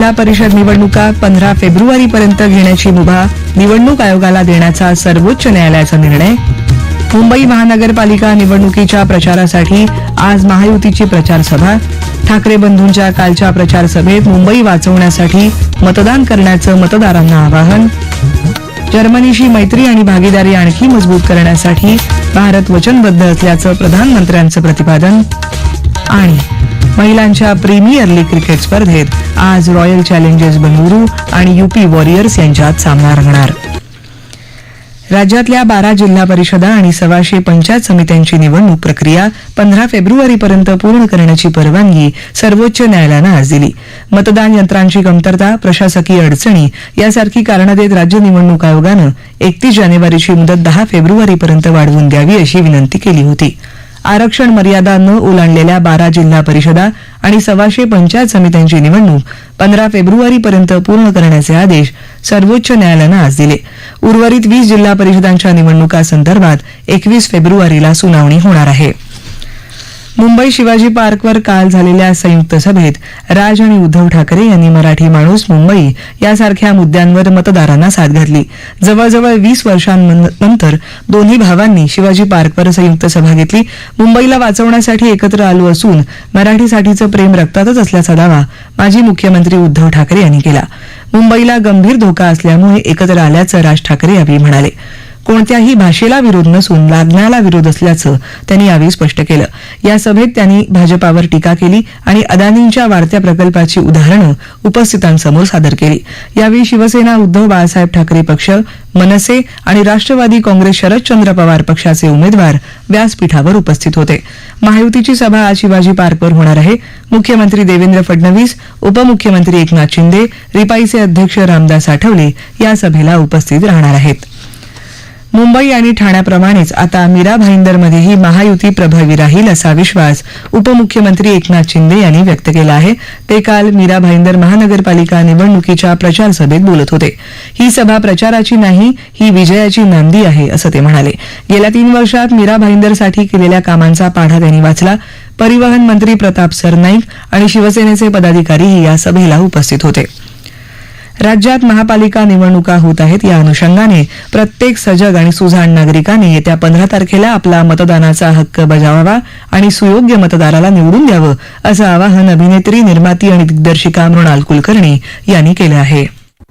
जिल्हा परिषद निवडणुका पंधरा फेब्रुवारीपर्यंत घेण्याची मुभा निवडणूक आयोगाला देण्याचा सर्वोच्च न्यायालयाचा निर्णय. मुंबई महानगरपालिका निवडणुकीच्या प्रचारासाठी आज महायुतीची प्रचार सभा ठाकरे बंधूंच्या कालच्या प्रचार सभेत मुंबई वाचवण्यासाठी मतदान करण्याचं मतदारांना आवाहन. जर्मनीशी मैत्री आणि भागीदारी आणखी मजबूत करण्यासाठी भारत वचनबद्ध असल्याचं प्रधानमंत्र्यांचं प्रतिपादन. आणि महिलांच्या प्रीमियर लीग क्रिकेट स्पर्धेत आज रॉयल चॅलेंजर्स बंगळुरू आणि युपी वॉरियर्स यांच्यात सामना रंगणार. राज्यातल्या बारा जिल्हा परिषदा आणि सव्वाशे पंचायत समित्यांची निवडणूक प्रक्रिया पंधरा फेब्रुवारीपर्यंत पूर्ण करण्याची परवानगी सर्वोच्च न्यायालयानं आज दिली. मतदान यंत्रांची कमतरता प्रशासकीय अडचणी यासारखी कारणं देत राज्य निवडणूक आयोगानं एकतीस जानेवारीची मुदत दहा फेब्रुवारीपर्यंत वाढवून द्यावी अशी विनंती केली होती. आरक्षण मर्यादा न ओलांडलेल्या बारा जिल्हा परिषदा आणि सव्वाशे पंचायत समित्यांची निवडणूक पंधरा फेब्रुवारीपर्यंत पूर्ण करण्याचे आदेश सर्वोच्च न्यायालयानं आज दिले. उर्वरित वीस जिल्हा परिषदांच्या निवडणुकांसंदर्भात एकवीस फेब्रुवारीला सुनावणी होणार आहे. मुंबई शिवाजी पार्कवर काल झालेल्या संयुक्त सभेत राज आणि उद्धव ठाकरे यांनी मराठी माणूस मुंबई यासारख्या मुद्द्यांवर मतदारांना साथ घातली. जवळजवळ वीस वर्षांनंतर दोन्ही भावांनी शिवाजी पार्कवर संयुक्त सभा घेतली. मुंबईला वाचवण्यासाठी एकत्र आलो असून मराठीसाठीचं प्रेम रक्तातच असल्याचा दावा माजी मुख्यमंत्री उद्धव ठाकरे यांनी केला. मुंबईला गंभीर धोका असल्यामुळे एकत्र आल्याचं राज ठाकरे यावेळी म्हणाले. कोणत्याही भाषेला विरोध नसून लागण्याला विरोध असल्याचं त्यांनी यावेळी स्पष्ट केलं. या सभेत त्यांनी भाजपावर टीका केली आणि अदानींच्या वाढत्या प्रकल्पाची उदाहरणं उपस्थितांसमोर सादर केली. यावेळी शिवसेना उद्धव बाळासाहेब ठाकरे पक्ष मनसे आणि राष्ट्रवादी काँग्रेस शरदचंद्र पवार पक्षाचे उमेदवार व्यासपीठावर उपस्थित होते. महायुतीची सभा आज शिवाजी पार्कवर होणार आहे. मुख्यमंत्री देवेंद्र फडणवीस उपमुख्यमंत्री एकनाथ शिंदे रिपाईचे अध्यक्ष रामदास आठवले या सभेला उपस्थित राहणार आहेत. मुंबई आणि ठाण्याप्रमाणेच आता मीरा भाईंदरमध्येही महायुती प्रभावी राहील असा विश्वास उपमुख्यमंत्री एकनाथ शिंदे यांनी व्यक्त केला आहे. ते काल मीरा भाईंदर महानगरपालिका निवडणुकीच्या प्रचार सभेत बोलत होते. ही सभा प्रचाराची नाही ही विजयाची नांदी आहे असं ते म्हणाले. गेल्या तीन वर्षात मीरा भाईंदरसाठी केलेल्या कामांचा पाढा त्यांनी वाचला. परिवहन मंत्री प्रताप सरनाईक आणि शिवसेनेचे पदाधिकारीही या सभेला उपस्थित होते. राज्यात महापालिका निवडणुका होत आहेत. या अनुषंगाने प्रत्येक सजग आणि सुजाण नागरिकांनी येत्या पंधरा तारखेला आपला मतदानाचा हक्क बजावावा आणि सुयोग्य मतदाराला निवडून द्यावं असं आवाहन अभिनेत्री निर्माती आणि दिग्दर्शिका मृणाल कुलकर्णी यांनी केलं आहे.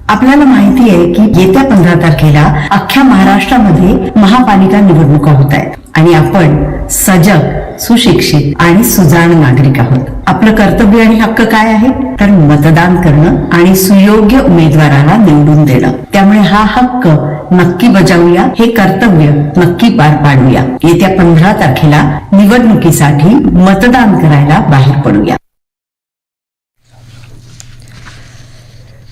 आपल्याला माहिती आहे की येत्या पंधरा तारखेला अख्ख्या महाराष्ट्रामध्ये महापालिका निवडणुका होत आहेत. आणि आपण सजग सुशिक्षित आणि सुजाण नागरिक आहोत. आपलं कर्तव्य आणि हक्क काय आहे? तर मतदान करणं आणि सुयोग्य उमेदवाराला निवडून देणं. त्यामुळे हा हक्क नक्की बजावूया हे कर्तव्य नक्की पार पाडूया. येत्या पंधरा तारखेला निवडणुकीसाठी मतदान करायला बाहेर पडूया.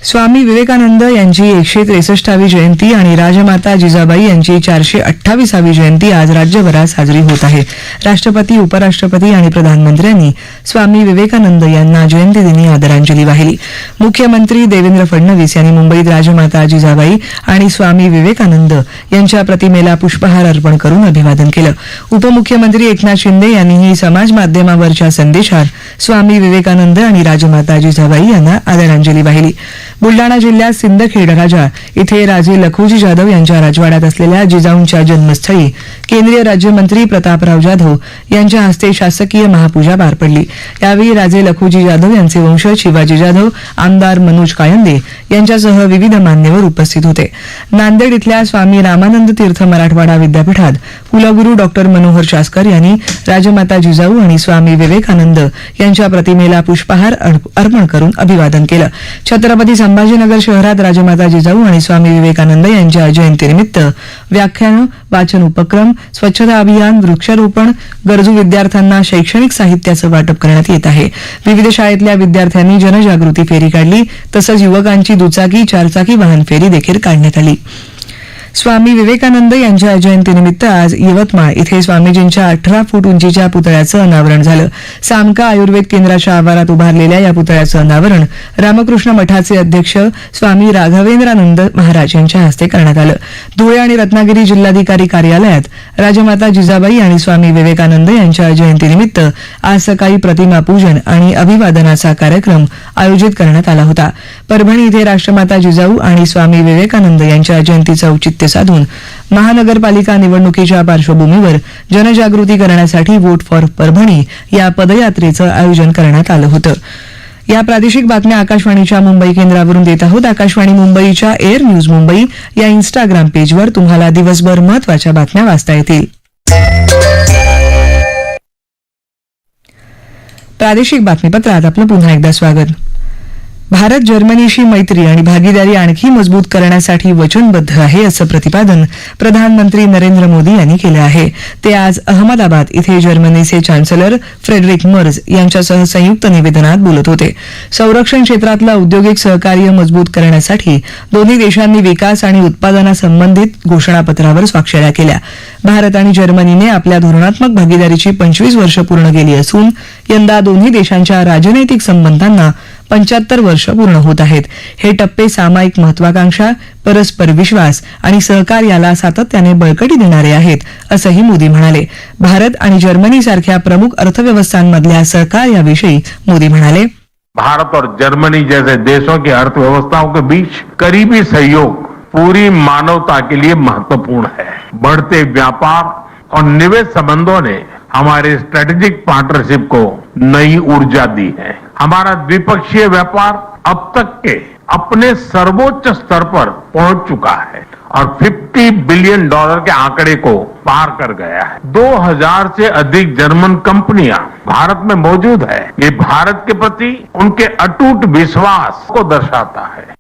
स्वामी विवेकानंद यांची एकशे त्रेसष्टावी जयंती आणि राजमाता जिजाबाई यांची चारशे अठ्ठावीसावी जयंती आज राज्यभरात साजरी होत आहे. राष्ट्रपती उपराष्ट्रपती आणि प्रधानमंत्र्यांनी स्वामी विवेकानंद यांना जयंतीदिनी आदरांजली वाहिली. मुख्यमंत्री देवेंद्र फडणवीस यांनी मुंबईत राजमाता जिजाबाई आणि स्वामी विवेकानंद यांच्या प्रतिमेला पुष्पहार अर्पण करून अभिवादन केलं. उपमुख्यमंत्री एकनाथ शिंदे यांनीही समाज माध्यमावरच्या संदेशात स्वामी विवेकानंद आणि राजमाता जिजाबाई यांना आदरांजली वाहिली. बुलडाणा जिल्ह्यात सिंदखेड राजा इथे राजे लखुजी जाधव यांच्या राजवाड्यात असलेल्या जिजाऊंच्या जन्मस्थळी केंद्रीय राज्यमंत्री प्रतापराव जाधव यांच्या हस्ते शासकीय महापूजा पार पडली यावेळी राजे लखुजी जाधव यांचे वंशज शिवाजी जाधव आमदार मनोज कायंदे यांच्यासह विविध मान्यवर उपस्थित होते. नांदेड इथल्या स्वामी रामानंद तीर्थ मराठवाडा विद्यापीठात कुलगुरू डॉक्टर मनोहर शास्कर यांनी राजमाता जिजाऊ आणि स्वामी विवेकानंद यांच्या प्रतिमेला पुष्पहार अर्पण करून अभिवादन केलं. छत्रपती संभाजीनगर शहरात राजमाता जिजाऊ आणि स्वामी विवेकानंद यांच्या जयंतीनिमित्त व्याख्यानं वाचन उपक्रम स्वच्छता अभियान वृक्षारोपण गरजू विद्यार्थ्यांना शैक्षणिक साहित्याचं वाटप करण्यात येत आहे. विविध शाळेतल्या विद्यार्थ्यांनी जनजागृती फेरी काढली तसंच युवकांची दुचाकी चारचाकी वाहन फेरी देखील काढण्यात आली. स्वामी विवेकानंद यांच्या जयंतीनिमित्त आज यवतमाळ इथे स्वामीजींच्या अठरा फूट उंचीच्या पुतळ्याचं अनावरण झालं. सामका आयुर्वेद केंद्राच्या आवारात उभारलेल्या या पुतळ्याचं अनावरण रामकृष्ण मठाचे अध्यक्ष स्वामी राघवेंद्रानंद महाराज यांच्या हस्ते करण्यात आलं. धुळे आणि रत्नागिरी जिल्हाधिकारी कार्यालयात राजमाता जिजाबाई आणि स्वामी विवेकानंद यांच्या जयंतीनिमित्त आज सकाळी प्रतिमा पूजन आणि अभिवादनाचा कार्यक्रम आयोजित करण्यात आला होता. परभणी इथे राष्ट्रमाता जिजाऊ आणि स्वामी विवेकानंद यांच्या जयंतीचं औचित्य साधून महानगरपालिका निवडणुकीच्या पार्श्वभूमीवर जनजागृती करण्यासाठी वोट फॉर परभणी या पदयात्रेचं आयोजन करण्यात आलं होतं. या प्रादेशिक बातम्या आकाशवाणीच्या मुंबई केंद्रावरून देत आहोत. आकाशवाणी मुंबईच्या एअर न्यूज मुंबई या इन्स्टाग्राम पेजवर तुम्हाला दिवसभर महत्त्वाच्या बातम्या वाचता येतील. प्रादेशिक बातमीपत्रात आपलं पुन्हा एकदा स्वागत. भारत जर्मनीशी मैत्री आणि भागीदारी आणखी मजबूत करण्यासाठी वचनबद्ध आहे असं प्रतिपादन प्रधानमंत्री नरेंद्र मोदी यांनी केलं आहे. ते आज अहमदाबाद इथे जर्मनीचे चान्सलर फ्रेडरिक मर्ज यांच्यासह संयुक्त निवेदनात बोलत होते. संरक्षण क्षेत्रातलं औद्योगिक सहकार्य मजबूत करण्यासाठी दोन्ही देशांनी विकास आणि उत्पादनासंबंधित घोषणापत्रावर स्वाक्षऱ्या केल्या. भारत आणि जर्मनीने आपल्या धोरणात्मक भागीदारीची पंचवीस वर्ष पूर्ण केली असून यंदा दोन्ही देशांच्या राजनैतिक संबंधांना पंच्याहत्तर वर्ष पूर्ण होत आहेत. हे टप्पे सामायिक महत्वाकांक्षा परस्पर विश्वास आणि सहकार्याला सातत्याने बळकटी देणारे आहेत असंही मोदी म्हणाले. भारत आणि जर्मनी सारख्या प्रमुख अर्थव्यवस्थांमधल्या सहकार्याविषयी मोदी म्हणाले. भारत और जर्मनी जैसे देशों की अर्थव्यवस्थाओं के बीच करीबी सहयोग पूरी मानवता के लिए महत्त्वपूर्ण है। बढ़ते व्यापार और निवेश संबंधों ने हमारे स्ट्रेटेजिक पार्टनरशिप को नई ऊर्जा दी है। हमारा द्विपक्षीय व्यापार अब तक के अपने सर्वोच्च स्तर पर पहुँच चुका है और 50 बिलियन डॉलर के आंकड़े को पार कर गया है। 2000 से अधिक जर्मन कंपनियाँ भारत में मौजूद है। ये भारत के प्रति उनके अटूट विश्वास को दर्शाता है।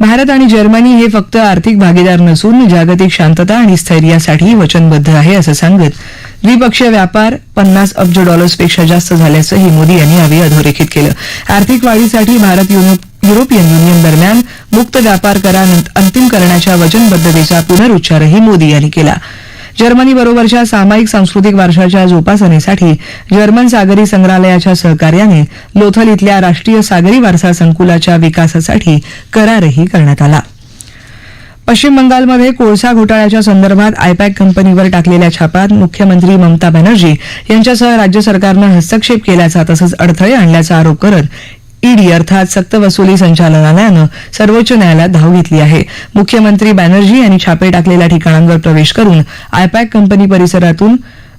भारत आणि जर्मनी हे फक्त आर्थिक भागीदार नसून जागतिक शांतता आणि स्थैर्यासाठी वचनबद्ध आहे असं सांगत द्विपक्षीय व्यापार पन्नास अब्ज डॉलर्सपेक्षा जास्त झाल्याचंही मोदी यांनी यावेळी अधोरेखित केलं. आर्थिक वाढीसाठी भारत युरोपियन युनियन दरम्यान मुक्त व्यापार करार अंतिम करण्याच्या वचनबद्धतेचा पुनरुच्चारही मोदी यांनी केला. जर्मनी बरोबरच्या सामायिक सांस्कृतिक वारशाच्या जोपासनेसाठी जर्मन सागरी संग्रहालयाच्या सहकार्याने लोथल इथल्या राष्ट्रीय सागरी वारसा संकुलाच्या विकासासाठी करारही करण्यात आला. पश्चिम बंगालमध्ये कोळसा घोटाळ्याच्या संदर्भात आयपॅक कंपनीवर टाकलेल्या छापात मुख्यमंत्री ममता बॅनर्जी यांच्यासह राज्य सरकारनं हस्तक्षेप केल्याचा तसंच अडथळे आणल्याचा आरोप करत ईडी अर्थात सक्तवसुली संचालनालयानं सर्वोच्च न्यायालयात धाव घेतली आहे. मुख्यमंत्री बॅनर्जी यांनी छापे टाकलेल्या ठिकाणांवर प्रवेश करून आयपॅक कंपनी परिसरातून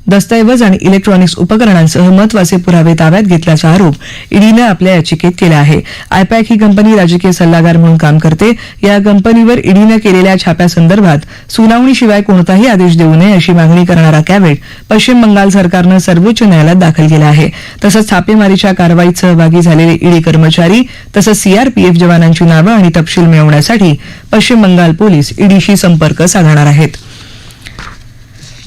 दस्तऐवज आणि इलेक्ट्रॉनिक्स उपकरणांसह महत्त्वाचे पुरावे ताब्यात घेतल्याचा आरोप ईडीनं आपल्या याचिकेत केला आहे. आयपॅक ही कंपनी राजकीय सल्लागार म्हणून काम करते. या कंपनीवर ईडीनं केलेल्या छाप्यासंदर्भात सुनावणीशिवाय कोणताही आदेश देऊ नये अशी मागणी करणारा कॅवेट पश्चिम बंगाल सरकारनं सर्वोच्च न्यायालयात दाखल केला आहे. तसंच छापेमारीच्या कारवाईत सहभागी झालेले ईडी कर्मचारी तसंच सीआरपीएफ जवानांची नावं आणि तपशील मिळवण्यासाठी पश्चिम बंगाल पोलीस ईडीशी संपर्क साधणार आहेत.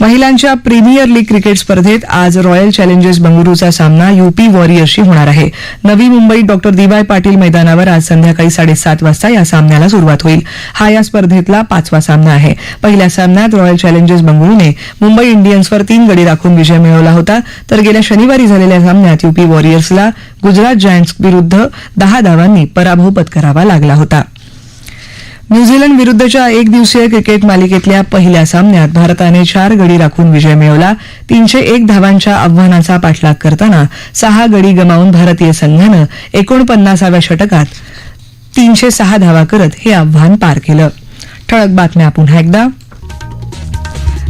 महिलांच्या प्रीमियर लीग क्रिकेट स्पर्धेत आज रॉयल चॅलेंजर्स बंगळुरूचा सामना युपी वॉरियर्सशी होणार आहे. नवी मुंबईत डॉक्टर दिवाय पाटील मैदानावर आज संध्याकाळी साडेसात वाजता या सामन्याला सुरुवात होईल. हा या स्पर्धेतला पाचवा सामना आहे. पहिल्या सामन्यात रॉयल चॅलेंजर्स बंगळुरूने मुंबई इंडियन्सवर तीन गडी राखून विजय मिळवला होता. तर गेल्या शनिवारी झालेल्या सामन्यात युपी वॉरियर्सला गुजरात जायंट्स विरुद्ध दहा धावांनी पराभव पत्करावा लागला होता. न्यूझीलंड विरुद्धच्या एक दिवसीय क्रिकेट मालिकेतल्या पहिल्या सामन्यात भारताने चार गडी राखून विजय मिळवला. तीनशे एक धावांच्या आव्हानाचा पाठलाग करताना सहा गडी गमावून भारतीय संघानं एकोणपन्नासाव्या षटकात तीनशे सहा धावा करत हे आव्हान पार केलं. ठळक बातम्या पुन्हा एकदा.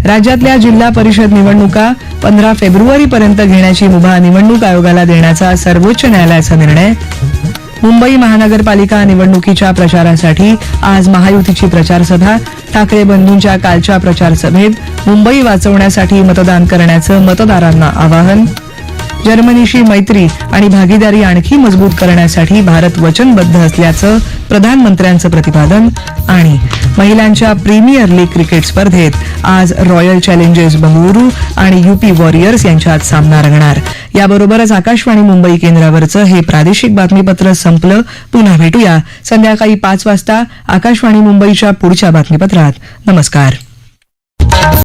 राज्यातल्या जिल्हा परिषद निवडणुका पंधरा फेब्रुवारीपर्यंत घेण्याची मुभा निवडणूक आयोगाला देण्याचा सर्वोच्च न्यायालयाचा निर्णय मुंबई महानगरपालिका निवडणुकीच्या प्रचारासाठी आज महायुतीची प्रचारसभा. ठाकरे बंधूंच्या कालच्या प्रचारसभेत मुंबई वाचवण्यासाठी मतदान करण्याचं मतदारांना आवाहन. जर्मनीशी मैत्री आणि भागीदारी आणखी मजबूत करण्यासाठी भारत वचनबद्ध असल्याचं प्रधानमंत्र्यांचं प्रतिपादन आणि महिलांच्या प्रीमियर लीग क्रिकेट स्पर्धेत आज रॉयल चॅलेंजर्स बंगळुरू आणि युपी वॉरियर्स यांच्यात सामना रंगणार. याबरोबरच आकाशवाणी मुंबई केंद्रावरचं हे प्रादेशिक बातमीपत्र संपलं. पुन्हा भेटूया. संध्याकाळी पाच वाजता आकाशवाणी मुंबईच्या पुढच्या बातमीपत्रात. नमस्कार.